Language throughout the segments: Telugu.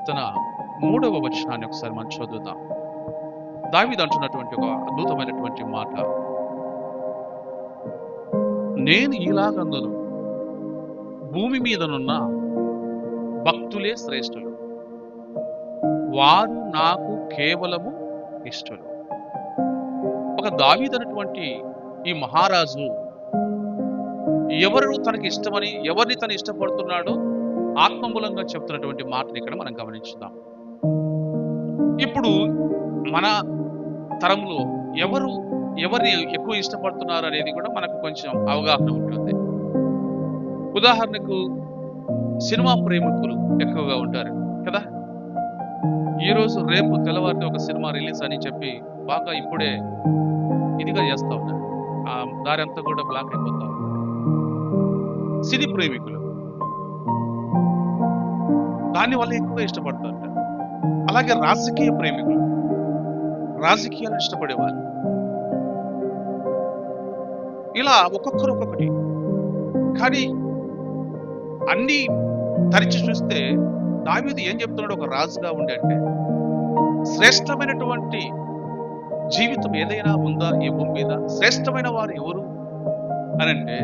కీర్తన మూడవ వచనాన్ని ఒకసారి మనం చదువుదాం. దావిది అంటున్నటువంటి ఒక అద్భుతమైనటువంటి మాట. నేను ఇలాగందును భూమి మీదనున్న భక్తులే శ్రేష్ఠులు. వారు నాకు కేవలము ఇష్టలు. ఒక దావీదనటువంటి ఈ మహారాజు ఎవరు తనకి ఇష్టమని ఎవరిని తను ఇష్టపడుతున్నాడో ఆత్మమూలంగా చెప్తున్నటువంటి మాటని ఇక్కడ మనం గమనించుదాం. ఇప్పుడు మన తరంలో ఎవరు ఎవరిని ఎక్కువ ఇష్టపడుతున్నారు అనేది కూడా మనకు కొంచెం అవగాహన ఉంటుంది. ఉదాహరణకు సినిమా ప్రేమికులు ఎక్కువగా ఉంటారు కదా? ఈరోజు రేపు తెల్లవారితే ఒక సినిమా రిలీజ్ అని చెప్పి బాగా ఇప్పుడే ఇదిగా చేస్తూ ఉన్నారు. ఆ దారి అంతా కూడా బ్లాక్ అయిపోతా ఉంది. సినీ ప్రేమికులు. దాని వల్ల ఎక్కువ ఇష్టపడతారు అలాగే రాజకీయ ప్రేమికులు రాజకీయాలు ఇష్టపడేవారు. ఇలా ఒక్కొక్కరు ఒక్కొక్కటి. కానీ అన్ని తరిచి చూస్తే దావీదు ఏం చెప్తున్నాడు ఒక రాజుగా ఉండే అంటే శ్రేష్టమైనటువంటి జీవితం ఏదైనా ఉందా ఈ భూమి మీద? శ్రేష్టమైన వారు ఎవరు? అని అంటే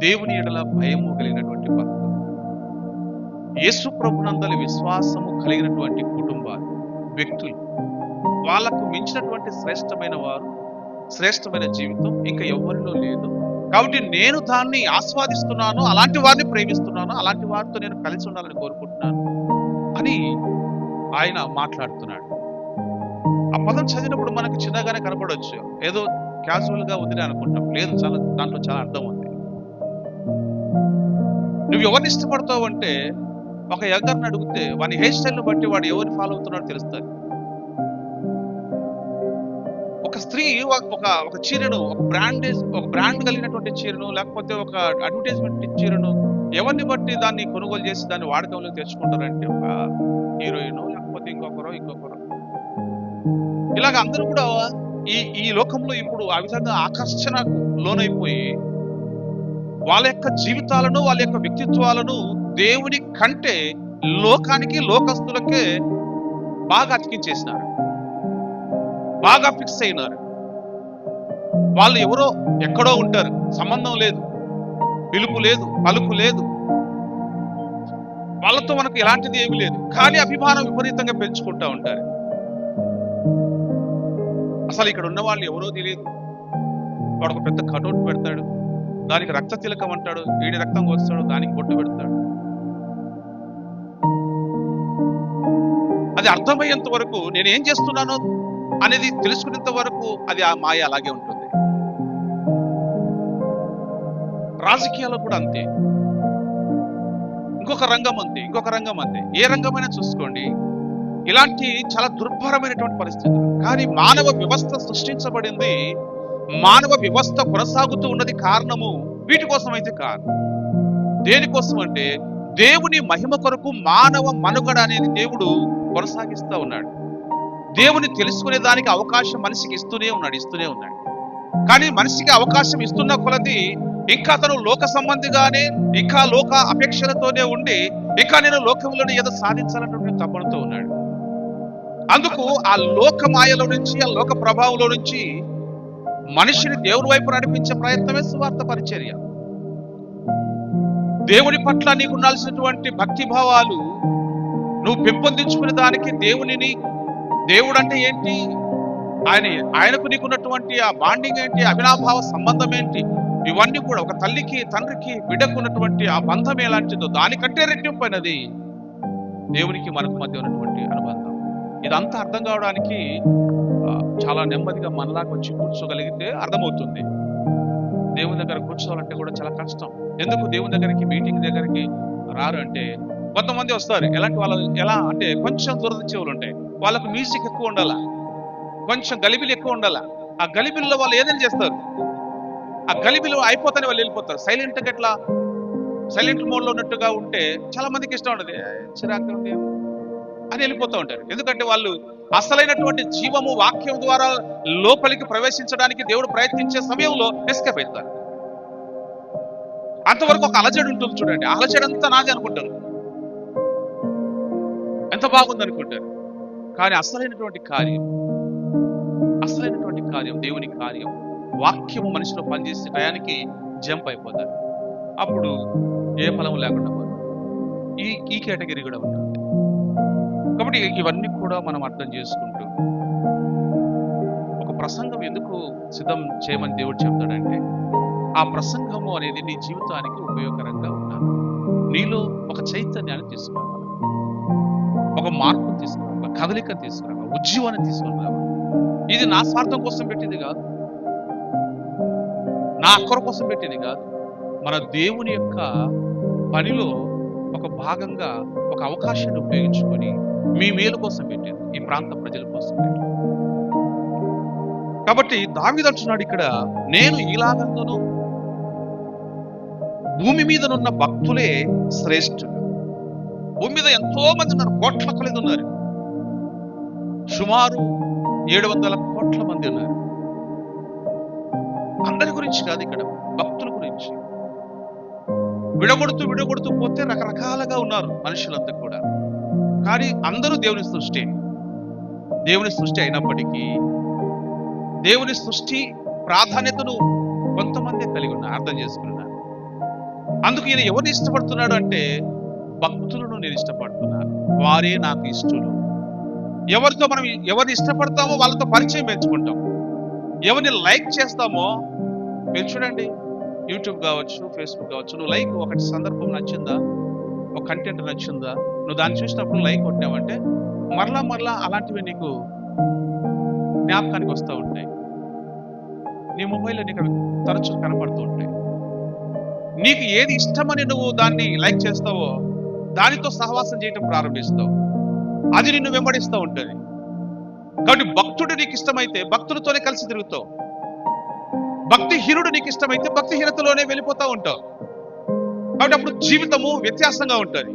దేవుని ఎడల భయము కలిగినటువంటి భక్తులు. యేసు ప్రభునందలి విశ్వాసము కలిగినటువంటి కుటుంబాలు వ్యక్తులు. వాళ్ళకు మించినటువంటి శ్రేష్టమైన వారు శ్రేష్టమైన జీవితం ఇంకా ఎవరిలో లేదు. కాబట్టి నేను దాన్ని ఆస్వాదిస్తున్నాను అలాంటి వారిని ప్రేమిస్తున్నాను అలాంటి వారితో నేను కలిసి ఉండాలని కోరుకుంటున్నాను అని ఆయన మాట్లాడుతున్నాడు. ఆ పదం చదివినప్పుడు మనకు చిన్నగానే కనపడవచ్చు ఏదో క్యాజువల్గా ఉందని అనుకుంటాం. లేదు చాలా దాంట్లో చాలా అర్థం ఉంది. నువ్వు ఎవరిని ఇష్టపడతావు అంటే ఒక యంగర్ని అడిగితే వాని హెయిర్ స్టైల్ని బట్టి వాడు ఎవరిని ఫాలో అవుతున్నాడో తెలుస్తుంది. ఒక స్త్రీ ఒక ఒక- ఒక చీరను ఒక బ్రాండేజ్ ఒక బ్రాండ్ కలిగినటువంటి చీరను లేకపోతే ఒక అడ్వర్టైజ్మెంట్ చీరను ఎవరిని బట్టి దాన్ని కొనుగోలు చేసి దాన్ని వాడకంలో తెచ్చుకుంటారంటే ఒక హీరోయిన్ లేకపోతే ఇంకొకరో ఇంకొకరో. ఇలాగ అందరూ కూడా ఈ ఈ లోకంలో ఇప్పుడు ఆ విధంగా ఆకర్షణకు లోనైపోయి వాళ్ళ యొక్క జీవితాలను వాళ్ళ యొక్క వ్యక్తిత్వాలను దేవుని కంటే లోకానికి లోకస్తులకే బాగా అతికించేసినారు. బాగా ఫిక్స్ అయినారు. వాళ్ళు ఎవరో ఎక్కడో ఉంటారు. సంబంధం లేదు. పిలుపు లేదు. పలుకు లేదు. వాళ్ళతో మనకు ఎలాంటిది ఏమీ లేదు. కానీ అభిమానం విపరీతంగా పెంచుకుంటా ఉంటారు. అసలు ఇక్కడ ఉన్న వాళ్ళు ఎవరో తెలియదు. వాడు ఒక పెద్ద కటౌట్ పెడతాడు. దానికి రక్త తిలకం అంటాడు. వీడి రక్తం కోస్తాడు దానికి బొట్టు పెడతాడు. అది అర్థమయ్యేంత వరకు నేను ఏం చేస్తున్నానో అనేది తెలుసుకునేంత వరకు అది ఆ మాయ అలాగే ఉంటుంది. రాజకీయాలు కూడా అంతే. ఇంకొక రంగం అంతే ఇంకొక రంగం అంతే. ఏ రంగమైనా చూసుకోండి. ఇలాంటి చాలా దుర్భరమైనటువంటి పరిస్థితులు. కానీ మానవ వ్యవస్థ సృష్టించబడింది మానవ వ్యవస్థ కొనసాగుతూ ఉన్నది కారణము వీటి కోసం అయితే కాదు. దేనికోసం అంటే దేవుని మహిమ కొరకు మానవ మనుగడ అనేది దేవుడు కొనసాగిస్తూ ఉన్నాడు. దేవుని తెలుసుకునే దానికి అవకాశం మనిషికి ఇస్తూనే ఉన్నాడు ఇస్తూనే ఉన్నాడు. కానీ మనిషికి అవకాశం ఇస్తున్న కొలది ఇంకా అతను లోక సంబంధిగానే ఇంకా లోక అపేక్షలతోనే ఉండి ఇంకా నేను లోకంలోనే ఏదో సాధించాలన్నటువంటి తపనతో ఉన్నాడు. అందుకు ఆ లోక మాయలో నుంచి ఆ లోక ప్రభావంలో నుంచి మనిషిని దేవుని వైపు నడిపించే ప్రయత్నమే సువార్త పరిచర్య. దేవుని పట్ల నీకు ఉండాల్సినటువంటి భక్తి భావాలు నువ్వు పెంపొందించుకునే దానికి దేవునిని దేవుడు అంటే ఏంటి? ఆయన ఆయనకు నీకున్నటువంటి ఆ బాండింగ్ ఏంటి? అవినాభావ సంబంధం ఏంటి? ఇవన్నీ కూడా ఒక తల్లికి తండ్రికి బిడ్డకు ఉన్నటువంటి ఆ బంధం ఎలాంటిదో దానికంటే రెట్టింపైనది దేవునికి మనకు మధ్య ఉన్నటువంటి అనుబంధం. ఇదంతా అర్థం కావడానికి చాలా నెమ్మదిగా మనలాగా వచ్చి కూర్చోగలిగితే అర్థమవుతుంది. దేవుని దగ్గర కూర్చోవాలంటే కూడా చాలా కష్టం. ఎందుకు దేవుని దగ్గరికి మీటింగ్ దగ్గరికి రారు అంటే కొంతమంది వస్తారు. ఎలాంటి వాళ్ళు ఎలా అంటే కొంచెం దురద చెవులు ఉంటాయి. వాళ్ళకు మ్యూజిక్ ఎక్కువ ఉండాలా? కొంచెం గలిబిలు ఎక్కువ ఉండాలా? ఆ గలిబిల్లో వాళ్ళు ఏదైనా చేస్తారు. ఆ గలిబిలు అయిపోతానే వాళ్ళు వెళ్ళిపోతారు. సైలెంట్గా ఎట్లా? సైలెంట్ మోడ్లో ఉన్నట్టుగా ఉంటే చాలా మందికి ఇష్టం ఉండదు. చిరాకు అని వెళ్ళిపోతూ ఉంటారు. ఎందుకంటే వాళ్ళు అసలైనటువంటి జీవము వాక్యం ద్వారా లోపలికి ప్రవేశించడానికి దేవుడు ప్రయత్నించే సమయంలో ఎస్కేప్ అవుతారు. అంతవరకు ఒక అలజడి ఉంటుంది చూడండి. అలజడి అంతా నాది అనుకుంటారు. ఎంత బాగుంది అనుకుంటారు. కానీ అసలైనటువంటి కార్యం అసలైనటువంటి కార్యం దేవుని కార్యం. వాక్యం మనిషిలో పనిచేసే టయానికి జంప్ అయిపోతారు. అప్పుడు ఏ ఫలం లేకుండా పోతుంది ఈ ఈ కేటగిరీ కూడా ఉంటుంది. కాబట్టి ఇవన్నీ కూడా మనం అర్థం చేసుకుంటూ ఒక ప్రసంగం ఎందుకు సిద్ధం చేయమని దేవుడు చెప్తాడంటే ఆ ప్రసంగము అనేది నీ జీవితానికి ఉపయోగకరంగా ఉండాలి. నీలో ఒక చైతన్యాన్ని తీసుకురావాలి. ఒక మార్పు తీసుకురావాలి. ఒక కదలిక తీసుకురావాలి. ఉజ్జీవాన్ని తీసుకురావాలి. ఇది నా స్వార్థం కోసం పెట్టింది కాదు. నా అక్కర కోసం పెట్టింది కాదు. మన దేవుని యొక్క పనిలో ఒక భాగంగా ఒక అవకాశాన్ని ఉపయోగించుకొని మీ మేలు కోసం పెట్టింది ఈ ప్రాంత ప్రజల కోసం కాబట్టి దావిదంటున్నాడు ఇక్కడ నేను ఇలాగను భూమి మీదనున్న భక్తులే శ్రేష్ఠులు. భూమి మీద ఎంతో మంది ఉన్నారు కోట్ల కొలది ఉన్నారు. సుమారు ఏడు వందల కోట్ల మంది ఉన్నారు. అందరి గురించి కాదు ఇక్కడ భక్తుల గురించి. విడగొడుతూ విడగొడుతూ పోతే రకరకాలుగా ఉన్నారు మనుషులంతా కూడా. కానీ అందరూ దేవుని సృష్టి. దేవుని సృష్టి అయినప్పటికీ దేవుని సృష్టి ప్రాధాన్యతను కొంతమంది కలిగి ఉన్నారు అర్థం చేసుకున్నారు? అందుకు ఈయన ఎవరిని ఇష్టపడుతున్నాడు అంటే భక్తులను నేను ఇష్టపడుతున్నాను. వారే నాకు ఇష్టలు. ఎవరితో మనం ఎవరిని ఇష్టపడతామో వాళ్ళతో పరిచయం పెంచుకుంటాం. ఎవరిని లైక్ చేస్తామో మీరు చూడండి యూట్యూబ్ కావచ్చు ఫేస్బుక్ కావచ్చు నువ్వు లైక్ ఒకటి సందర్భం నచ్చిందా? ఒక కంటెంట్ నచ్చిందా నువ్వు దాన్ని చూసినప్పుడు లైక్ కొట్టినావంటే మరలా మరలా అలాంటివి నీకు జ్ఞాపకానికి వస్తూ ఉంటాయి. నీ మొబైల్లో నీకు అవి తరచూ కనపడుతూ ఉంటాయి. నీకు ఏది ఇష్టమని నువ్వు దాన్ని లైక్ చేస్తావో దానితో సహవాసం చేయటం ప్రారంభిస్తావు. అది నిన్ను వెంబడిస్తూ ఉంటుంది. కాబట్టి భక్తుడు నీకు ఇష్టమైతే భక్తుడితోనే కలిసి తిరుగుతావు. భక్తిహీనుడు నీకు ఇష్టమైతే భక్తిహీనతలోనే వెళ్ళిపోతా ఉంటావు. కాబట్టి అప్పుడు జీవితము వ్యత్యాసంగా ఉంటుంది.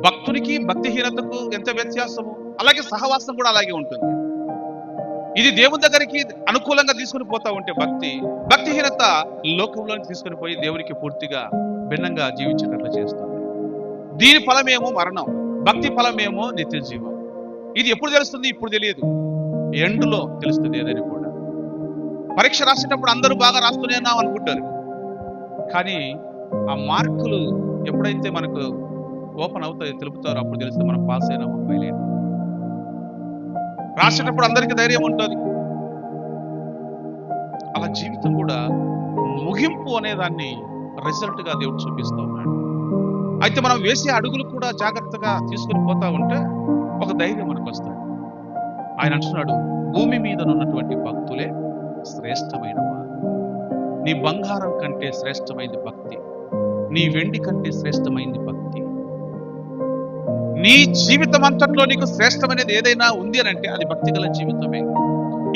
భక్తునికి భక్తిహీనతకు ఎంత వ్యత్యాసము? అలాగే సహవాసం కూడా అలాగే ఉంటుంది. ఇది దేవుని దగ్గరికి అనుకూలంగా తీసుకుని పోతా ఉంటే భక్తి భక్తిహీనత లోకంలో తీసుకుని పోయి దేవునికి పూర్తిగా భిన్నంగా జీవించేటట్లు చేస్తుంది దీని ఫలమేమో మరణం భక్తి ఫలమేమో నిత్య జీవం ఇది ఎప్పుడు తెలుస్తుంది? ఇప్పుడు తెలియదు. ఎండ్లో తెలుస్తుంది ఏదని కూడా. పరీక్ష రాసేటప్పుడు అందరూ బాగా రాస్తూనే అనుకుంటారు. కానీ ఆ మార్కులు ఎప్పుడైతే మనకు ఓపెన్ అవుతాయో తెలుపుతారో అప్పుడు తెలిస్తే మనం పాస్ అయినామో? ఫెయిల్ అయినా రాసేటప్పుడు అందరికీ ధైర్యం ఉంటుంది. అలా జీవితం కూడా ముగింపు అనే దాన్ని రిజల్ట్ దేవుడు చూపిస్తూ ఉన్నాడు. అయితే మనం వేసే అడుగులు కూడా జాగ్రత్తగా తీసుకుని పోతా ఉంటే ఒక ధైర్యం మనకు వస్తుంది. ఆయన అంటున్నాడు భూమి మీద ఉన్నటువంటి భక్తులే శ్రేష్టమైన వారు. నీ బంగారం కంటే శ్రేష్టమైంది భక్తి. నీ వెండి కంటే శ్రేష్టమైంది భక్తి. నీ జీవితం అంతట్లో నీకు శ్రేష్టమైనది ఏదైనా ఉంది అని అంటే అది భక్తి గల జీవితమే.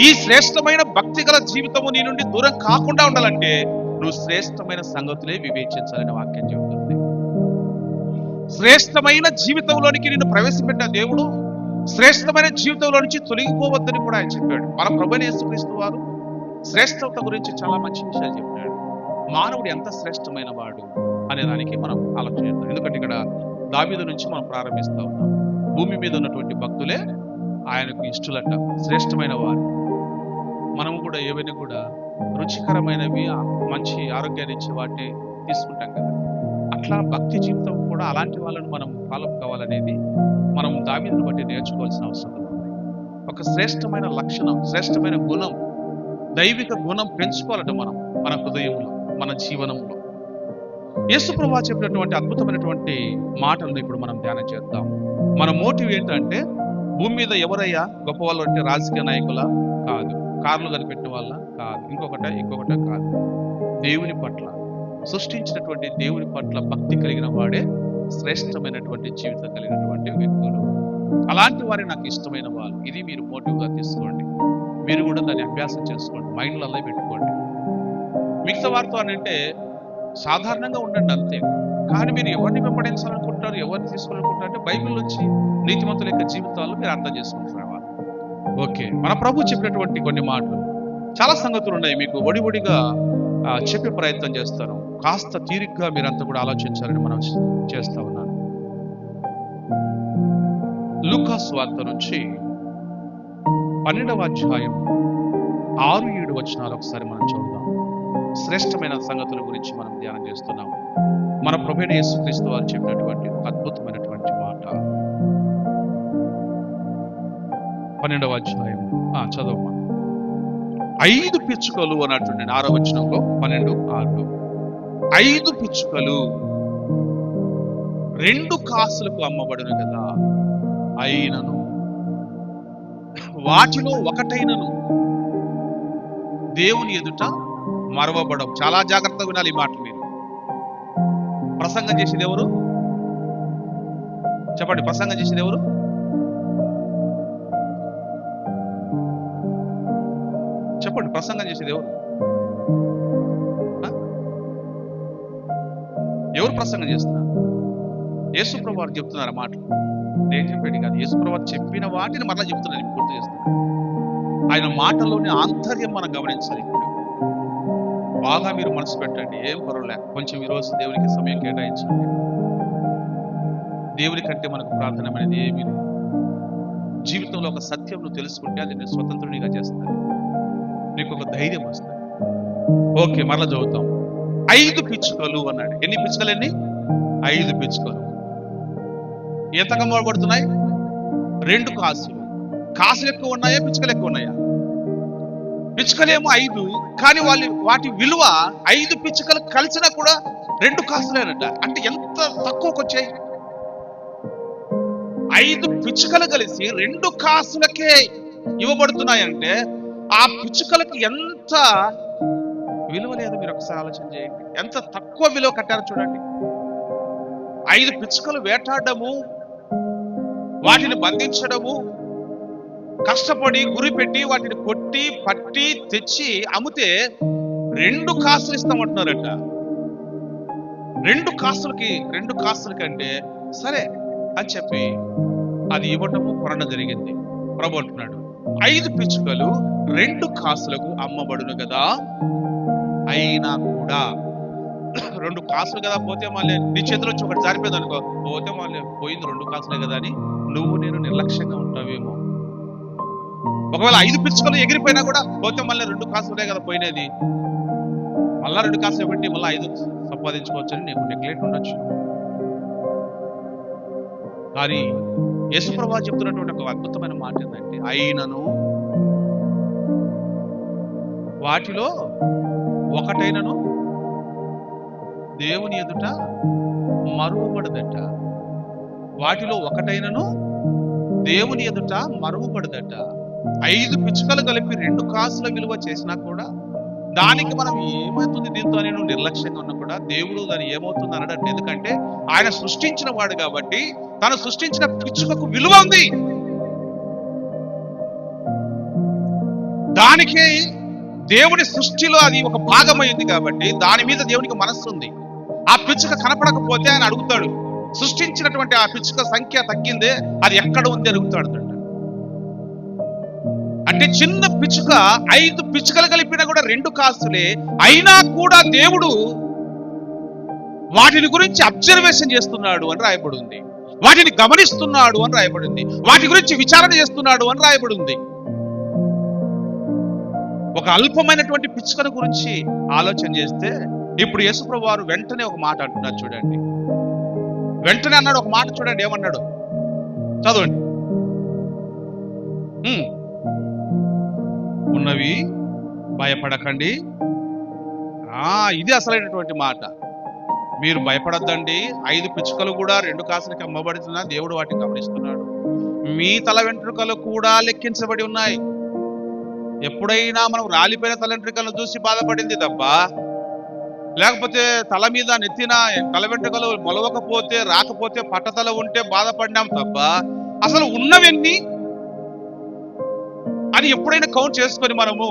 ఈ శ్రేష్టమైన భక్తి గల జీవితము నీ నుండి దూరం కాకుండా ఉండాలంటే నువ్వు శ్రేష్టమైన సంగతులే వివేచించాలని వాక్యం చెబుతుంది. శ్రేష్టమైన జీవితంలోనికి నిన్ను ప్రవేశపెట్టిన దేవుడు శ్రేష్టమైన జీవితంలో నుంచి తొలగిపోవద్దని కూడా ఆయన చెప్పాడు. మన ప్రభుని యేసుక్రీస్తు వారు శ్రేష్టత గురించి చాలా మంచి విషయాలు చెప్పాడు మానవుడు ఎంత శ్రేష్టమైన వాడు అనే దానికి మనం ఆలోచన చేద్దాం. ఎందుకంటే ఇక్కడ దావీదు నుంచి మనం ప్రారంభిస్తా ఉన్నాం. భూమి మీద ఉన్నటువంటి భక్తులే ఆయనకు ఇష్టలట శ్రేష్టమైన వారు. మనము కూడా ఏవైనా కూడా రుచికరమైనవి మంచి ఆరోగ్యాన్ని ఇచ్చే వాటిని తీసుకుంటాం కదా. అట్లా భక్తి జీవితం కూడా అలాంటి వాళ్ళను మనం ఫాలో కావాలనేది మనం దావీదుని బట్టి నేర్చుకోవాల్సిన అవసరం ఉంది. ఒక శ్రేష్టమైన లక్షణం శ్రేష్టమైన గుణం దైవిక గుణం పెంచుకోవాలట మనం మన హృదయంలో మన జీవనంలో. యేసుప్రభా చెప్పినటువంటి అద్భుతమైనటువంటి మాటలను ఇప్పుడు మనం ధ్యానం చేద్దాం. మన మోటివ్ ఏంటంటే భూమి మీద ఎవరయ్యా? గొప్ప వాళ్ళు అంటే రాజకీయ నాయకుల? కాదు. కార్లు కనిపెట్టిన వాళ్ళ? కాదు. ఇంకొకట ఇంకొకట కాదు. దేవుని పట్ల సృష్టించినటువంటి దేవుని పట్ల భక్తి కలిగిన వాడే శ్రేష్టమైనటువంటి జీవితం కలిగినటువంటి వ్యక్తులు. అలాంటి వారే నాకు ఇష్టమైన వాళ్ళు. ఇది మీరు మోటివ్గా తీసుకోండి. మీరు కూడా దాన్ని అభ్యాసం చేసుకోండి మైండ్లలో పెట్టుకోండి. మిగతా వారితో అని అంటే సాధారణంగా ఉండండి అంతే. కానీ మీరు ఎవరిని వెంబడించాలనుకుంటారు ఎవరిని తీసుకోవాలనుకుంటారు అంటే బైబిల్ నుంచి నీతిమంతుల యొక్క జీవితాలు మీరు అర్థం చేసుకుంటున్నారు ఓకే మన ప్రభు చెప్పినటువంటి కొన్ని మాటలు. చాలా సంగతులు ఉన్నాయి మీకు ఒడి ఒడిగా చెప్పే ప్రయత్నం చేస్తాను. కాస్త తీరిగ్గా మీరంతా కూడా ఆలోచించాలని మనం చేస్తా ఉన్నాను. లుకాస్ వార్త నుంచి పన్నెండవ అధ్యాయం ఆరు ఏడు వచనాలు ఒకసారి మనం చూద్దాం శ్రేష్టమైన సంగతుల గురించి మనం ధ్యానం చేస్తున్నాం. మన ప్రభుత్వ యేసుక్రీస్తు వారు చెప్పినటువంటి అద్భుతమైనటువంటి మాట. పన్నెండవ అధ్యాయం. ఆ, ఐదు పిచ్చుకలు అన్నట్టుండి ఆరో వచనంలో పన్నెండు ఆరు. ఐదు పిచ్చుకలు రెండు కాసులకు అమ్మబడును కదా. అయినను వాటిలో ఒకటైనను దేవుని ఎదుట మరవబడం చాలా జాగ్రత్తగా వినాలి ఈ మాట మీరు. ప్రసంగం చేసేది ఎవరు? చెప్పండి ప్రసంగం చేసేది ఎవరు? చెప్పండి ప్రసంగం చేసేది ఎవరు? ఎవరు ప్రసంగం చేస్తున్నారు? యేసుప్రభు వారు చెప్తున్నారు ఆ మాటలు. నేను చెప్పేది కాదు. యేసుప్రభు వారు చెప్పిన వాటిని మరలా చెప్తున్నాను పూర్తి గుర్తు చేస్తున్నాను ఆయన మాటల్లోని ఆంతర్యం మనం గమనించాలి. ఇప్పుడు బాగా మీరు మనసు పెట్టండి. ఏం పర్వాలే కొంచెం ఈరోజు దేవునికి సమయం కేటాయించండి. దేవుని కంటే మనకు ప్రార్థన అనేది ఏమీ లేదు. జీవితంలో ఒక సత్యం తెలుసుకుంటే అది నేను స్వతంత్రునిగా చేస్తాను. నీకు ఒక ధైర్యం వస్తుంది. ఓకే మరలా చదువుతాం. ఐదు పిచ్చుకలు అన్నాడు. ఎన్ని పిచ్చుకలు ఎన్ని ఐదు పిచ్చుకలు. ఎంత కమ్మబడుతున్నాయి రెండు కాసులు. కాసులు ఎక్కువ ఉన్నాయా పిచ్చుకలు ఎక్కువ ఉన్నాయా? పిచ్చుకలేమో ఐదు కానీ వాళ్ళ వాటి విలువ ఐదు పిచ్చుకలు కలిసినా కూడా రెండు కాసులేనట. అంటే ఎంత తక్కువకి వచ్చాయి ఐదు పిచ్చుకలు కలిసి రెండు కాసులకే ఇవ్వబడుతున్నాయంటే ఆ పిచ్చుకలకు ఎంత విలువ లేదు? మీరు ఒకసారి ఆలోచన చేయండి. ఎంత తక్కువ విలువ కట్టారో చూడండి. ఐదు పిచ్చుకలు వేటాడము వాటిని బంధించడము కష్టపడి గురి పెట్టి వాటిని కొట్టి పట్టి తెచ్చి అమ్మితే రెండు కాసులు ఇస్తామంటున్నారట. రెండు కాసులకి రెండు కాసులకి అంటే సరే అని చెప్పి అది ఇవ్వటము కొనడం జరిగింది. ప్రభు అంటున్నాడు ఐదు పిచ్చుకలు రెండు కాసులకు అమ్మబడును కదా అయినా కూడా రెండు కాసులు కదా పోతే మళ్ళీ నీ చేతిలో వచ్చి ఒకటి జారిపోయింది అనుకో. పోతే మళ్ళీ పోయింది రెండు కాసులే కదా అని నువ్వు నేను నిర్లక్ష్యంగా ఉంటావేమో. ఒకవేళ ఐదు పిచ్చుకలు ఎగిరిపోయినా కూడా పోతే మళ్ళీ రెండు కాసులే కదా పోయినది. మళ్ళా రెండు కాసులు పెట్టి మళ్ళీ ఐదు సంపాదించుకోవచ్చని నీకు నెగ్లెక్ట్ ఉండొచ్చు. కానీ యశుప్రభా చెప్తున్నటువంటి ఒక అద్భుతమైన మాట ఏంటంటే అయినను వాటిలో ఒకటైనను దేవుని ఎదుట మరువబడదట. వాటిలో ఒకటైనను దేవుని ఎదుట మరువబడదట. ఐదు పిచ్చుకలు కలిపి రెండు కాసుల విలువ చేసినా కూడా దానికి మనం ఏమవుతుంది దీంతో నేను నిర్లక్ష్యంగా ఉన్నా కూడా దేవుడు దాని ఏమవుతుంది అనడం ఎందుకంటే ఆయన సృష్టించిన వాడు కాబట్టి తను సృష్టించిన పిచ్చుకకు విలువ ఉంది. దానికి దేవుని సృష్టిలో అది ఒక భాగమైంది కాబట్టి దాని మీద దేవునికి మనస్సు ఉంది. ఆ పిచ్చుక కనపడకపోతే ఆయన అడుగుతాడు. సృష్టించినటువంటి ఆ పిచ్చుక సంఖ్య తగ్గిందే అది ఎక్కడ ఉంది అడుగుతాడు అంటే చిన్న పిచ్చుక ఐదు పిచ్చుకలు కలిపినా కూడా రెండు కాస్తులే అయినా కూడా దేవుడు వాటిని గురించి అబ్జర్వేషన్ చేస్తున్నాడు అని రాయబడి ఉంది వాటిని గమనిస్తున్నాడు అని రాయబడింది. వాటి గురించి విచారణ చేస్తున్నాడు అని రాయబడి ఉంది ఒక అల్పమైనటువంటి పిచ్చుకల గురించి ఆలోచన చేస్తే ఇప్పుడు యేసుప్రభు వారు వెంటనే ఒక మాట అంటున్నారు చూడండి. వెంటనే అన్నాడు ఒక మాట చూడండి ఏమన్నాడు? చదవండి. ఉన్నవి భయపడకండి. ఆ ఇది అసలైనటువంటి మాట. మీరు భయపడద్దండి. ఐదు పిచ్చుకలు కూడా రెండు కాసులకి అమ్మబడుతున్నా దేవుడు వాటిని గమనిస్తున్నాడు. మీ తల వెంట్రుకలు కూడా లెక్కించబడి ఉన్నాయి. ఎప్పుడైనా మనం రాలిపోయిన తల వెంట్రుకలను చూసి బాధపడింది తప్ప లేకపోతే తల మీద నెత్తిన తల వెంట్రుకలు మొలవకపోతే రాకపోతే పట్టతల ఉంటే బాధపడినాం తప్ప అసలు ఉన్నవన్నీ? అని ఎప్పుడైనా కౌంట్ చేసుకొని మనము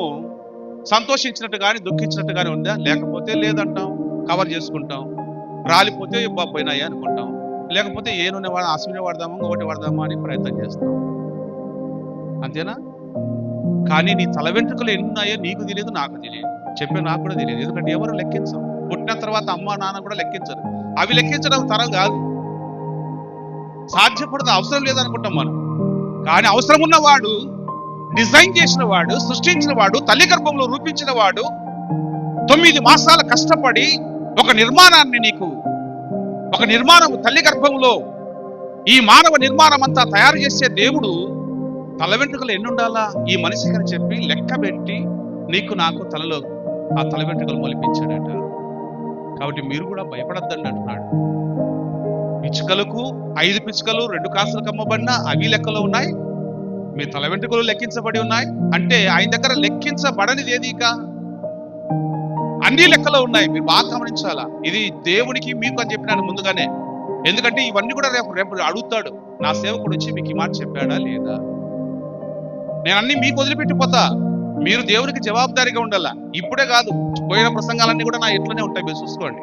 సంతోషించినట్టు కానీ దుఃఖించినట్టు కానీ ఉందా? లేకపోతే లేదంటాం కవర్ చేసుకుంటాం రాలిపోతే ఇబ్బా పోయినాయి అనుకుంటాం. లేకపోతే ఏ నూనె వాడ అసూనే వాడదామా ఒకటి వాడదామా అని ప్రయత్నం చేస్తాం. అంతేనా? కానీ నీ తల వెంట్రుకలు ఎన్ని ఉన్నాయో నీకు తెలియదు నాకు తెలియదు. చెప్పే నాకు కూడా తెలియదు. ఎందుకంటే ఎవరు లెక్కించం పుట్టిన తర్వాత అమ్మ నాన్న కూడా లెక్కించరు. అవి లెక్కించడం తరం కాదు. సాధ్యపడదు అవసరం లేదనుకుంటాం మనం. కానీ అవసరం ఉన్నవాడు డిజైన్ చేసిన వాడు సృష్టించిన వాడు తల్లి గర్భంలో రూపించిన వాడు తొమ్మిది మాసాల కష్టపడి ఒక నిర్మాణాన్ని నీకు ఒక నిర్మాణం తల్లి గర్భంలో ఈ మానవ నిర్మాణం అంతా తయారు చేసే దేవుడు తల వెంట్రుకలు ఎన్నుండాలా? ఈ మనిషికి అని చెప్పి లెక్క పెట్టి నీకు నాకు తలలో ఆ తల వెంట్రుకలు మొలిపించాడట. కాబట్టి మీరు కూడా భయపడద్దండి అంటున్నాడు. పిచ్చుకలకు ఐదు పిచ్చుకలు రెండు కాసులు కమ్మబడిన అవి లెక్కలో ఉన్నాయి. మీ తల వెంట్రుకలు లెక్కించబడి ఉన్నాయి. అంటే ఆయన దగ్గర లెక్కించబడనిది ఏది ఇక? అన్ని లెక్కలో ఉన్నాయి. మీరు బాగా గమనించాలా? ఇది దేవునికి మీకు అని చెప్పినాను ముందుగానే. ఎందుకంటే ఇవన్నీ కూడా రేపు రేపు అడుగుతాడు. నా సేవకుడు వచ్చి మీకు ఈ మాట చెప్పాడా లేదా? నేను అన్ని మీకు వదిలిపెట్టిపోతా. మీరు దేవునికి జవాబుదారీగా ఉండాలా? ఇప్పుడే కాదు. పోయిన ప్రసంగాలన్నీ కూడా నా ఇంట్లోనే ఉంటాయి. మీరు చూసుకోండి.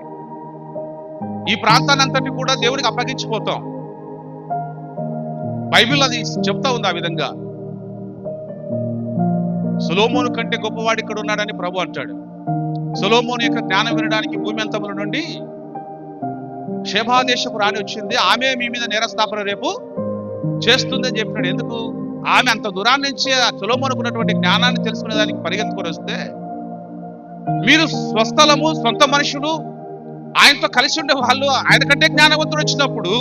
ఈ ప్రాంతాన్ని కూడా దేవునికి అప్పగించిపోతాం. బైబిల్ అది చెప్తా ఉంది ఆ విధంగా. సులోమోను కంటే గొప్పవాడు ఇక్కడ ఉన్నాడని ప్రభు అంటాడు. సులోమోను యొక్క జ్ఞానం వినడానికి భూమి అంతముల నుండి శేభాదేశపు రాణి వచ్చింది. ఆమె మీ మీద నేరస్థాపన రేపు చేస్తుందని చెప్పినాడు. ఎందుకు? ఆమె అంత దూరాన్ని నుంచి ఆ చులమనుకున్నటువంటి జ్ఞానాన్ని తెలుసుకునే దానికి పరిగెత్తుకొని వస్తే మీరు స్వస్థలము సొంత మనుషులు ఆయనతో కలిసి ఉండే వాళ్ళు ఆయన కంటే జ్ఞానవంతుడు వచ్చినప్పుడు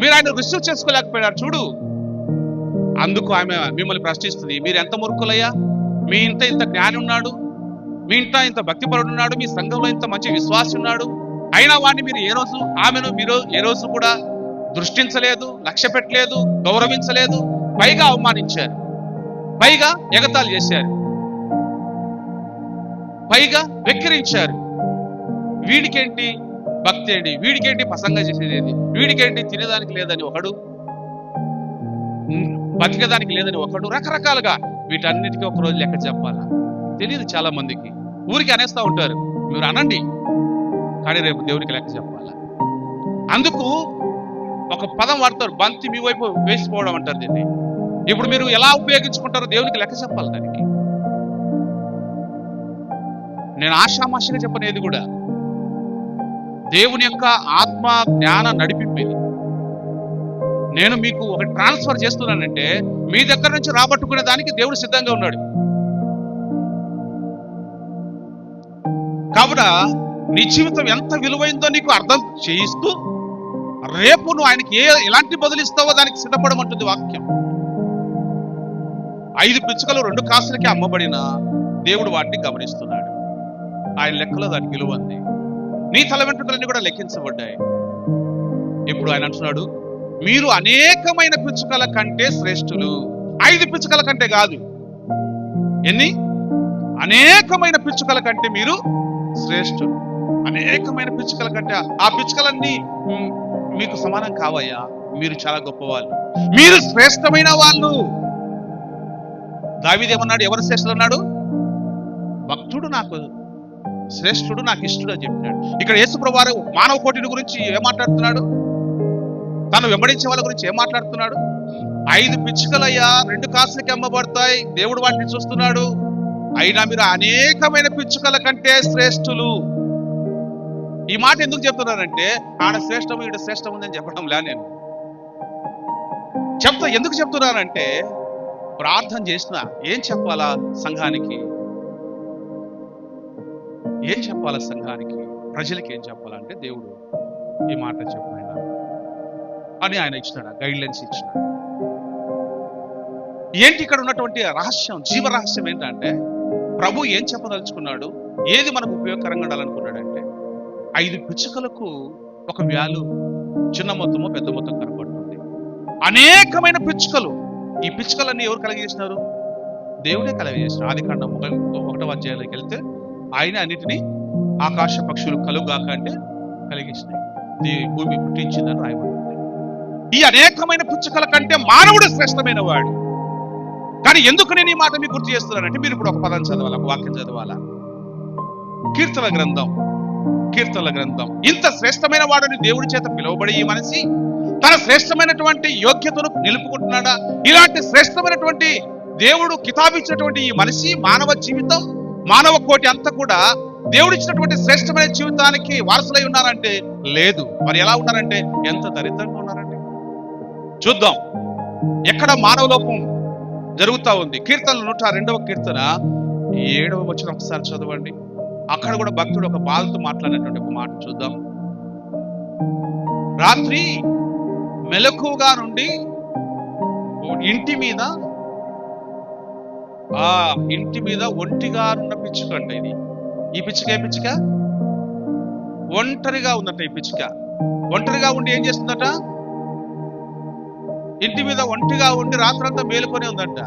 మీరు ఆయన రిసీవ్ చేసుకోలేకపోయారు. చూడు. అందుకు ఆమె మిమ్మల్ని ప్రశ్నిస్తుంది మీరు ఎంత మురుకులయ్యా మీ ఇంత ఇంత జ్ఞాని ఉన్నాడు మీ ఇంట ఇంత భక్తిపరుడు ఉన్నాడు మీ సంఘంలో ఇంత మంచి విశ్వాసం ఉన్నాడు. అయినా వాడిని మీరు ఏ రోజు ఆమెను మీరు ఏ రోజు కూడా దృష్టించలేదు లక్ష్య పెట్టలేదు గౌరవించలేదు పైగా అవమానించారు. పైగా ఎగతాలు చేశారు. పైగా వెక్కిరించారు. వీడికేంటి భక్తి ఏంటి వీడికేంటి పసంగ చేసేది వీడికేంటి తినేదానికి లేదని ఒకడు బతికేదానికి లేదని ఒకడు రకరకాలుగా వీటన్నిటికీ ఒక రోజు లెక్క చెప్పాలా? తెలియదు చాలా మందికి ఊరికి అనేస్తా ఉంటారు. మీరు అనండి కానీ రేపు దేవునికి లెక్క చెప్పాలా? అందుకు ఒక పదం వాడతారు బంతి మీ వైపు వేసిపోవడం అంటారు దీన్ని. ఇప్పుడు మీరు ఎలా ఉపయోగించుకుంటారో దేవునికి లెక్క చెప్పాలి దానికి. నేను ఆషామాషిగా చెప్పనేది కూడా దేవుని యొక్క ఆత్మ జ్ఞాన నడిపింపేది నేను మీకు ఒక ట్రాన్స్ఫర్ చేస్తున్నానంటే మీ దగ్గర నుంచి రాబట్టుకునే దానికి దేవుడు సిద్ధంగా ఉన్నాడు. కావున నీ జీవితం ఎంత విలువైందో నీకు అర్థం చేయిస్తూ రేపు నువ్వు ఆయనకి ఏ ఎలాంటి బదులిస్తావో దానికి సిద్ధపడమంటుంది వాక్యం. ఐదు పిచ్చుకలు రెండు కాసులకి అమ్మబడిన దేవుడు వాటిని గమనిస్తున్నాడు. ఆయన లెక్కలో దానికి విలువ ఉంది. నీ తల వెంట్రుకలన్నీ కూడా లెక్కించబడ్డాయి. ఇప్పుడు ఆయన అంటున్నాడు మీరు అనేకమైన పిచ్చుకల కంటే శ్రేష్ఠులు. ఐదు పిచ్చుకల కంటే కాదు. ఎన్ని? అనేకమైన పిచ్చుకల కంటే మీరు శ్రేష్ఠులు. అనేకమైన పిచ్చుకల కంటే ఆ పిచ్చుకలన్నీ మీకు సమానం కావయ్యా. మీరు చాలా గొప్పవాళ్ళు. మీరు శ్రేష్టమైన వాళ్ళు. దావిదేమన్నాడు ఎవరు శ్రేష్ఠుడు అన్నాడు? భక్తుడు నాకు శ్రేష్ఠుడు నాకు ఇష్టడు అని చెప్పినాడు. ఇక్కడ యేసుప్రభు మానవ కోటిని గురించి ఏం మాట్లాడుతున్నాడు? తను వెంబడించే వాళ్ళ గురించి ఏం మాట్లాడుతున్నాడు? ఐదు పిచ్చుకలయ్యా రెండు కాసులకి అమ్మబడతాయి. దేవుడు వాటిని చూస్తున్నాడు. అయినా మీరు అనేకమైన పిచ్చుకల కంటే శ్రేష్ఠులు. ఈ మాట ఎందుకు చెప్తున్నానంటే ఆడ శ్రేష్టం ఈడ శ్రేష్టం ఉందని చెప్పడం లే నేను. చెప్తా ఎందుకు చెప్తున్నానంటే ప్రార్థన చేసిన ఏం చెప్పాలా సంఘానికి? ఏం చెప్పాలా సంఘానికి? ప్రజలకి ఏం చెప్పాలంటే దేవుడు ఈ మాట చెప్పిన అని ఆయన ఇచ్చినాడు గైడ్ లైన్స్ ఇచ్చినాడు. ఏంటి ఇక్కడ ఉన్నటువంటి రహస్యం జీవ రహస్యం ఏంటంటే ప్రభు ఏం చెప్పదలుచుకున్నాడు? ఏది మనకు ఉపయోగకరంగా ఉండాలనుకున్నాడు ఐదు పిచ్చుకలకు ఒక వ్యాలు చిన్న మొత్తమో పెద్ద మొత్తం కనపడుతుంది. అనేకమైన పిచ్చుకలు. ఈ పిచ్చుకలన్నీ ఎవరు కలగజేసినారు? దేవుడే కలగజేసిన ఆది కాండం ఒకటవ అధ్యాయంలోకి వెళ్తే ఆయన అన్నిటినీ ఆకాశ పక్షులు కలుగాక అంటే కలిగించినాయి భూమి పుట్టించిందని రాయబడుతుంది ఈ అనేకమైన పిచ్చుకల కంటే మానవుడు శ్రేష్టమైన వాడు. కానీ ఎందుకు నేను ఈ మాట మీకు గుర్తు చేస్తున్నానంటే మీరు ఇప్పుడు ఒక పదం చదవాలా ఒక వాక్యం చదవాలా? కీర్తన గ్రంథం. కీర్తనల గ్రంథం. ఇంత శ్రేష్టమైన వాడని దేవుడి చేత పిలువబడి ఈ మనిషి తన శ్రేష్టమైనటువంటి యోగ్యతను నిలుపుకుంటున్నాడా? ఇలాంటి శ్రేష్టమైనటువంటి దేవుడు కితాబిచ్చినటువంటి ఈ మనిషి మానవ జీవితం మానవ కోటి అంతా కూడా దేవుడిచ్చినటువంటి శ్రేష్టమైన జీవితానికి వారసులై ఉన్నారంటే లేదు. మరి ఎలా ఉన్నారంటే ఎంత దరిద్రంగా ఉన్నారండి చూద్దాం. ఎక్కడ మానవ లోపం జరుగుతా ఉంది? కీర్తనలు నూట రెండవ కీర్తన. ఏడవ వచ్చిన ఒకసారి చదవండి. అక్కడ కూడా భక్తుడు ఒక బాధతో మాట్లాడినటువంటి ఒక మాట చూద్దాం. రాత్రి మెలకుగా నుండి ఇంటి మీద ఆ ఇంటి మీద ఒంటిగా ఉన్న పిచ్చుక అంట ఇది. ఈ పిచ్చుక ఏ పిచ్చుక? ఒంటరిగా ఉందట ఈ పిచ్చుక. ఒంటరిగా ఉండి ఏం చేస్తుందట? ఇంటి మీద ఒంటిగా ఉండి రాత్రంతా మేలుకొని ఉందంట.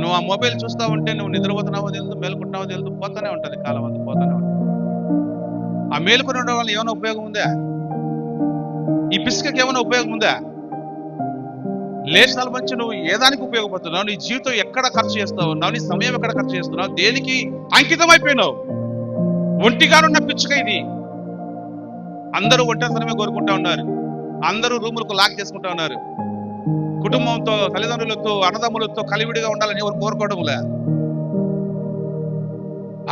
నువ్వు ఆ మొబైల్ చూస్తా ఉంటే నువ్వు నిద్రపోతున్నావో తెలుసు మేలుకుంటున్నావో తెలుసు పోతానే ఉంటది కాలం అంతా పోతూనే ఉంటుంది. ఆ మేలుకొని ఉండడం వల్ల ఏమైనా ఉపయోగం ఉందా? ఈ పిసుకకి ఏమైనా ఉపయోగం ఉందా? లేచాల మంచి నువ్వు ఏ దానికి ఉపయోగపడుతున్నావు? నీ జీవితం ఎక్కడ ఖర్చు చేస్తావు ఉన్నావు నీ సమయం ఎక్కడ ఖర్చు చేస్తున్నావు? దేనికి అంకితం అయిపోయినావు ఒంటిగానున్న పిచ్చుక ఇది. అందరూ ఒంటరితనమే కోరుకుంటా ఉన్నారు. అందరూ రూములకు లాక్ చేసుకుంటా ఉన్నారు. కుటుంబంతో తల్లిదండ్రులతో అన్నదమ్ములతో కలివిడిగా ఉండాలని ఎవరు కోరుకోవడంలే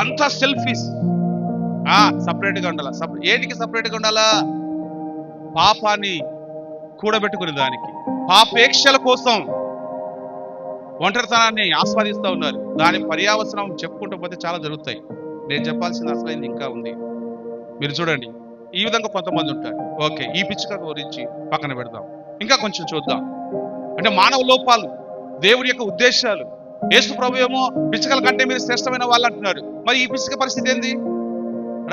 అంతా సెల్ఫీస్ ఆ సపరేట్గా ఉండాలా? ఏటికి ఏంటికి సపరేట్గా ఉండాలా? పాపాన్ని కూడబెట్టుకునే దానికి. పాపేక్షల కోసం ఒంటరితనాన్ని ఆస్వాదిస్తూ ఉన్నారు. దాని పర్యావసనం చెప్పుకుంటూ పోతే చాలా జరుగుతాయి. నేను చెప్పాల్సింది అసలైంది ఇంకా ఉంది. మీరు చూడండి. ఈ విధంగా కొంతమంది ఉంటారు. ఓకే ఈ పిచ్చుక గురించి పక్కన పెడదాం. ఇంకా కొంచెం చూద్దాం. అంటే మానవ లోపాలు దేవుడి యొక్క ఉద్దేశాలు. యేసు ప్రభు ఏమో పిచ్చుకల కంటే మీరు శ్రేష్టమైన వాళ్ళు అంటున్నారు. మరి ఈ పిచ్చుక పరిస్థితి ఏంది?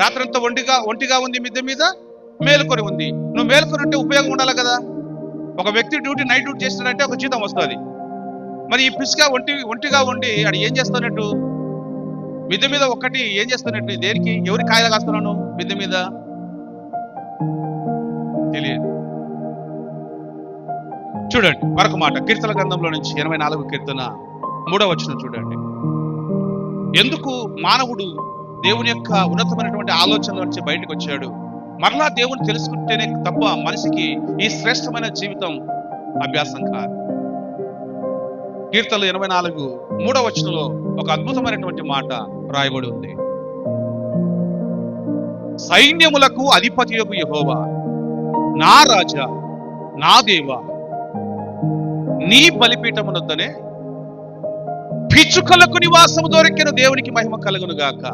రాత్రంతా ఒంటిగా ఒంటిగా ఉంది మిద్దె మీద మేలుకొని ఉంది. నువ్వు మేలుకొని ఉంటే ఉపయోగం ఉండాలి కదా? ఒక వ్యక్తి డ్యూటీ నైట్ డ్యూటీ చేస్తున్నాడంటే ఒక జీతం వస్తుంది. మరి ఈ పిచ్చుక ఒంటి ఒంటిగా ఉండి అది ఏం చేస్తున్నట్టు మిద్దె మీద ఒకటి ఏం చేస్తున్నట్టు దేనికి? ఎవరి కాయలు కాస్తున్నాను మిద్దె మీద? తెలియదు. చూడండి మరొక మాట. కీర్తన గ్రంథంలో నుంచి ఎనభై నాలుగు కీర్తన మూడవ వచ్చిన చూడండి. ఎందుకు మానవుడు దేవుని యొక్క ఉన్నతమైనటువంటి ఆలోచనల నుంచి బయటకు వచ్చాడు? మరలా దేవుని తెలుసుకుంటేనే తప్ప మనిషికి ఈ శ్రేష్టమైన జీవితం అభ్యాసం కాదు. కీర్తనలు ఎనభై నాలుగు మూడవ వచనంలో ఒక అద్భుతమైనటువంటి మాట రాయబడి ఉంది. సైన్యములకు అధిపతి యొక్క యహోవా నా రాజా నా దేవా నీ బలిపీఠమునొద్దనే పిచ్చుకలకు నివాసము దొరికిన దేవునికి మహిమ కలుగును గాక.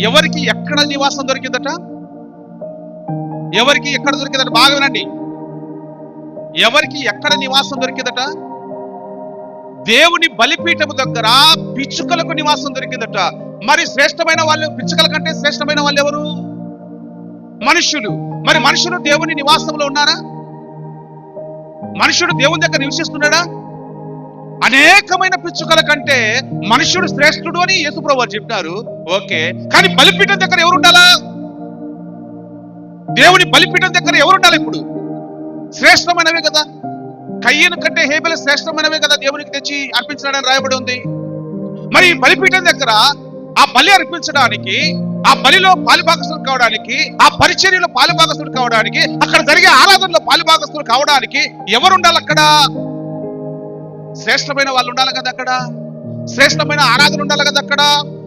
ఎవరికి ఎక్కడ నివాసం దొరికిందట? ఎవరికి ఎక్కడ దొరికిందట? బాగా వినండి. ఎవరికి ఎక్కడ నివాసం దొరికిందట? దేవుని బలిపీఠము దగ్గర పిచ్చుకలకు నివాసం దొరికిందట. మరి శ్రేష్టమైన వాళ్ళు పిచ్చుకల కంటే శ్రేష్టమైన వాళ్ళు ఎవరు? మనుషులు. మరి మనుషులు దేవుని నివాసంలో ఉన్నారా? మనుషుడు దేవుని దగ్గర నివసిస్తున్నాడా? అనేకమైన పిచ్చుకల కంటే మనుషుడు శ్రేష్ఠుడు అని యేసుప్రభు చెప్తారు ఓకే. కానీ బలిపీఠం దగ్గర ఎవరు ఉండాలా దేవుని బలిపీఠం దగ్గర ఎవరు ఉండాలి ఇప్పుడు? శ్రేష్టమైనవే కదా. కయ్యను కంటే హేబెల శ్రేష్టమైనవే కదా దేవునికి తెచ్చి అర్పించడానికి రాయబడి ఉంది. మరి బలిపీఠం దగ్గర ఆ బలి అర్పించడానికి ఆ బలిలో పాలిభాగస్తులు కావడానికి ఆ పరిచర్యలో పాలిభాగస్తులు కావడానికి అక్కడ జరిగే ఆరాధనలో పాలిభాగస్తులు కావడానికి ఎవరు ఉండాలి అక్కడ? శ్రేష్టమైన వాళ్ళు ఉండాలి కదా అక్కడ? శ్రేష్టమైన ఆరాధన ఉండాలి కదా అక్కడ?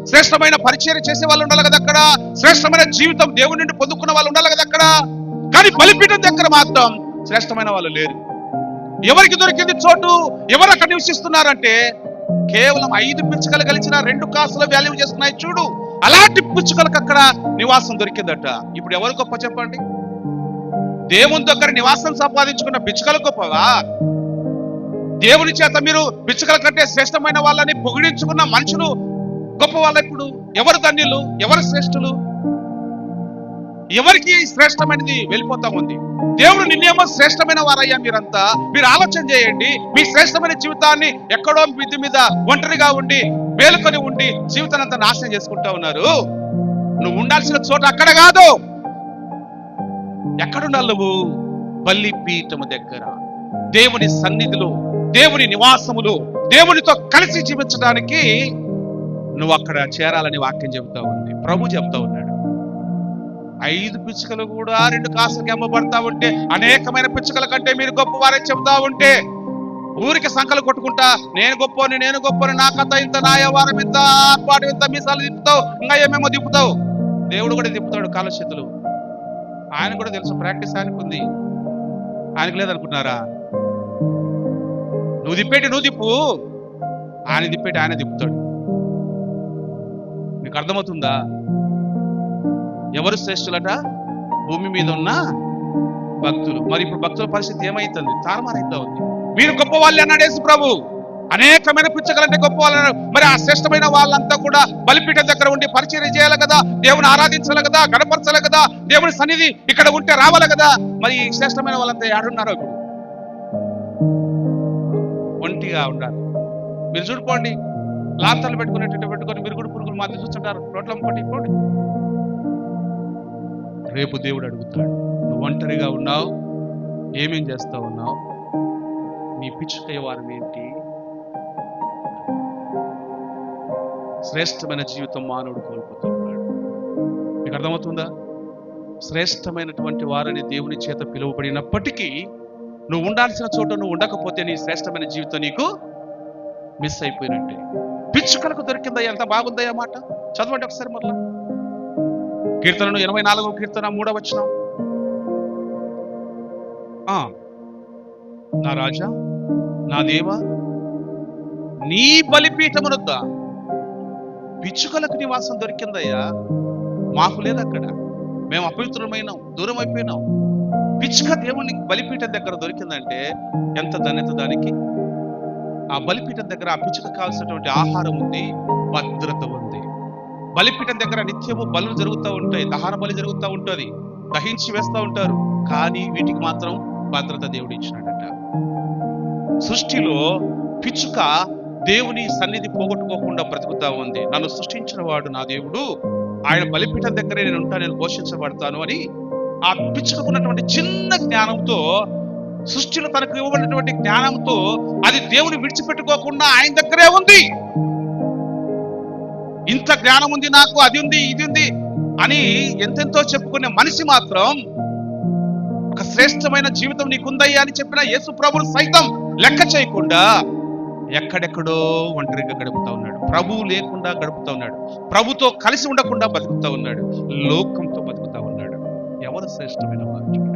శ్రేష్టమైన పరిచయం చేసే వాళ్ళు ఉండాలి కదా అక్కడ? శ్రేష్టమైన జీవితం దేవుని నుండి పొందుకున్న వాళ్ళు ఉండాలి కదా అక్కడ? కానీ బలిపీఠం దగ్గర మాత్రం శ్రేష్టమైన వాళ్ళు లేరు. ఎవరికి దొరికింది చోటు? ఎవరు అక్కడ నివసిస్తున్నారంటే కేవలం ఐదు పిచ్చుకలు కలిసిన రెండు కాసుల వాల్యూ చేస్తున్నాయి. చూడు అలాంటి పిచ్చుకలకు అక్కడ నివాసం దొరికిందట. ఇప్పుడు ఎవరు గొప్ప చెప్పండి? దేవుని దగ్గర నివాసం సంపాదించుకున్న పిచ్చుకలు గొప్పవా? దేవుని చేత మీరు పిచ్చుకల కంటే శ్రేష్టమైన వాళ్ళని పొగిడించుకున్న మనుషులు గొప్ప వాళ్ళ ఇప్పుడు? ఎవరు ధన్యులు? ఎవరు శ్రేష్ఠులు? ఎవరికి శ్రేష్టమైనది వెళ్ళిపోతా ఉంది? దేవుడు నిన్నేమో శ్రేష్టమైన వారయ్యా మీరంతా. మీరు ఆలోచన చేయండి. మీ శ్రేష్టమైన జీవితాన్ని ఎక్కడో మిద్ది మీద ఒంటరిగా ఉండి మేలుకొని ఉండి జీవితాన్ని అంతా నాశనం చేసుకుంటా ఉన్నారు. నువ్వు ఉండాల్సిన చోట అక్కడ కాదు. ఎక్కడుండాలి నువ్వు? బలిపీఠము దగ్గర. దేవుని సన్నిధిలో దేవుని నివాసములు దేవునితో కలిసి జీవించడానికి నువ్వు అక్కడ చేరాలని వాక్యం చెబుతా ఉంది. ప్రభు చెప్తా ఉన్నాడు. ఐదు పిచ్చుకలు కూడా రెండు కాసులకి అమ్మబడతా ఉంటే అనేకమైన పిచ్చుకల కంటే మీరు గొప్పవారని చెబుతా ఉంటే ఊరికి సంకలు కొట్టుకుంటా నేను గొప్పని నేను గొప్పని నా కథ ఇంత నా వ్యవహారం ఇంత ఆర్పాటు ఇంత మీసాలు తిప్పుతావు ఇంకా ఏమేమో తిప్పుతావు. దేవుడు కూడా తిప్పుతాడు కాళ్ళ చేతులు ఆయన కూడా తెలుసు ప్రాక్టీస్ ఆయనకు ఉంది. ఆయనకు లేదనుకున్నారా నువ్వు తిప్పేటి నువ్వు తిప్పు. ఆయన తిప్పేటి ఆయన తిప్పుతాడు. మీకు అర్థమవుతుందా? ఎవరు శ్రేష్ఠులట? భూమి మీద ఉన్న భక్తులు. మరి ఇప్పుడు భక్తుల పరిస్థితి ఏమైతుంది? తారుమారైతా ఉంది మీరు గొప్ప వాళ్ళు అన్నాడు యేసు ప్రభు. అనేకమైన పిచ్చకలంటే గొప్ప వాళ్ళు మరి ఆ శ్రేష్టమైన వాళ్ళంతా కూడా బలిపీఠం దగ్గర ఉండి పరిచయం చేయాలి కదా? దేవుని ఆరాధించాలి కదా? గణపరచాలి కదా? దేవుని సన్నిధి ఇక్కడ ఉంటే రావాలి కదా? మరి ఈ శ్రేష్టమైన వాళ్ళంతా ఏడున్నారో ఇప్పుడు? ఒంటిగా ఉండాలి. మీరు చూడుకోండి లాంతలు పెట్టుకునేటట్టు పెట్టుకొని మీరు కూడా పురుగులు మాత్రం చూస్తుంటారు. రోడ్ల అమ్ముకోండి పోండి. రేపు దేవుడు అడుగుతాడు. నువ్వు ఒంటరిగా ఉన్నావు? ఏమేం చేస్తా ఉన్నావు? నీ పిచ్చుకయ్య వారం ఏంటి? శ్రేష్టమైన జీవితం మానవుడు కోల్పోతూ ఉన్నాడు మీకు అర్థమవుతుందా? శ్రేష్టమైనటువంటి వారని దేవుని చేత పిలువబడినప్పటికీ నువ్వు ఉండాల్సిన చోట నువ్వు ఉండకపోతే నీ శ్రేష్టమైన జీవితం నీకు మిస్ అయిపోయినట్టే. పిచ్చుకలకు దొరికిందా ఎంత బాగుందయ్యా మాట. చదవండి ఒకసారి మరలా. కీర్తనను ఎనభై నాలుగో కీర్తన మూడవ ఆ నా రాజా నా దేవా నీ బలిపీఠమునొద్ద పిచ్చుకలకు నివాసం దొరికిందయ్యా. మాకు లేదు అక్కడ. మేము అపవిత్రమైనాం దూరం అయిపోయినాం పిచ్చుక దేవుని బలిపీఠం దగ్గర దొరికిందంటే ఎంత ధన్యత దానికి? ఆ బలిపీఠం దగ్గర ఆ పిచ్చుక కావాల్సినటువంటి ఆహారం ఉంది భద్రత ఉంది. బలిపీఠం దగ్గర నిత్యము బలు జరుగుతూ ఉంటాయి దహన బలి జరుగుతూ ఉంటుంది దహించి వేస్తూ ఉంటారు. కానీ వీటికి మాత్రం భద్రత దేవుడు ఇచ్చినాడట. సృష్టిలో పిచ్చుక దేవుని సన్నిధి పోగొట్టుకోకుండా బ్రతుకుతా ఉంది. నన్ను సృష్టించిన వాడు నా దేవుడు. ఆయన బలిపీఠం దగ్గరే నేను ఉంటా నేను పోషించబడతాను అని ఆ పిచ్చుకున్నటువంటి చిన్న జ్ఞానంతో సృష్టిలో తనకు ఇవ్వబడినటువంటి జ్ఞానంతో అది దేవుని విడిచిపెట్టుకోకుండా ఆయన దగ్గరే ఉంది. ఇంత జ్ఞానం ఉంది నాకు అది ఉంది ఇది ఉంది అని ఎంతెంతో చెప్పుకునే మనిషి మాత్రం ఒక శ్రేష్టమైన జీవితం నీకుందయ్యా అని చెప్పిన యేసు ప్రభులు సైతం లెక్క చేయకుండా ఎక్కడెక్కడో ఒంటరిగా గడుపుతా ఉన్నాడు. ప్రభువు లేకుండా గడుపుతా ఉన్నాడు. ప్రభుతో కలిసి ఉండకుండా బతుకుతా ఉన్నాడు. లోకంతో బతుకుతా ఉన్నాడు. ఎవరు శ్రేష్టమైన వారు